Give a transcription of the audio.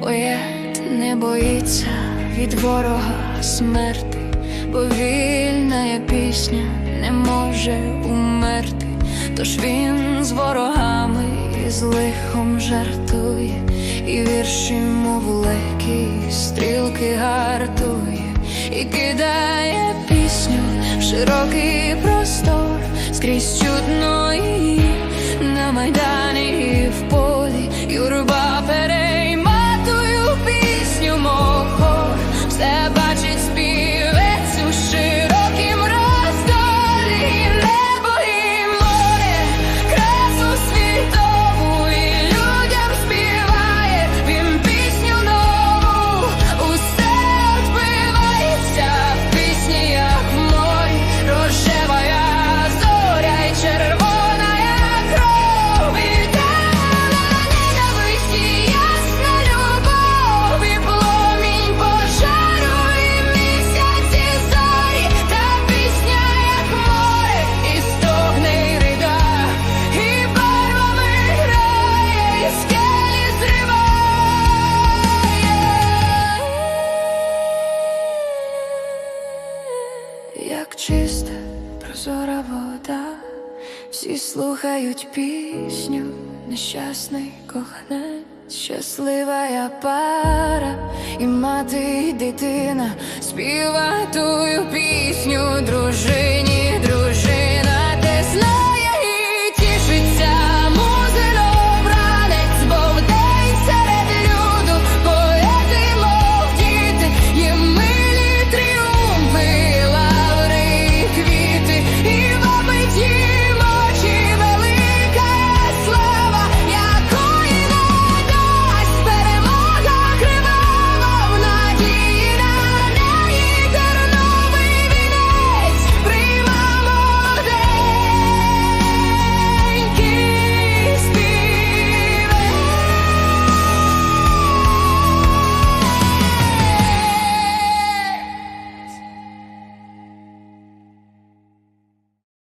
Моє не боїться від ворога смерти, бо вільна пісня не може умерти, тож він з ворогами і з лихом жартує, і вірші, мов лекі, стрілки гартує, і кидає пісню в широкий простор, скрізь чутно її прозора вода, всі слухають пісню, нещасний коханець, щаслива я пара, і мати, і дитина співатую пісню дружині.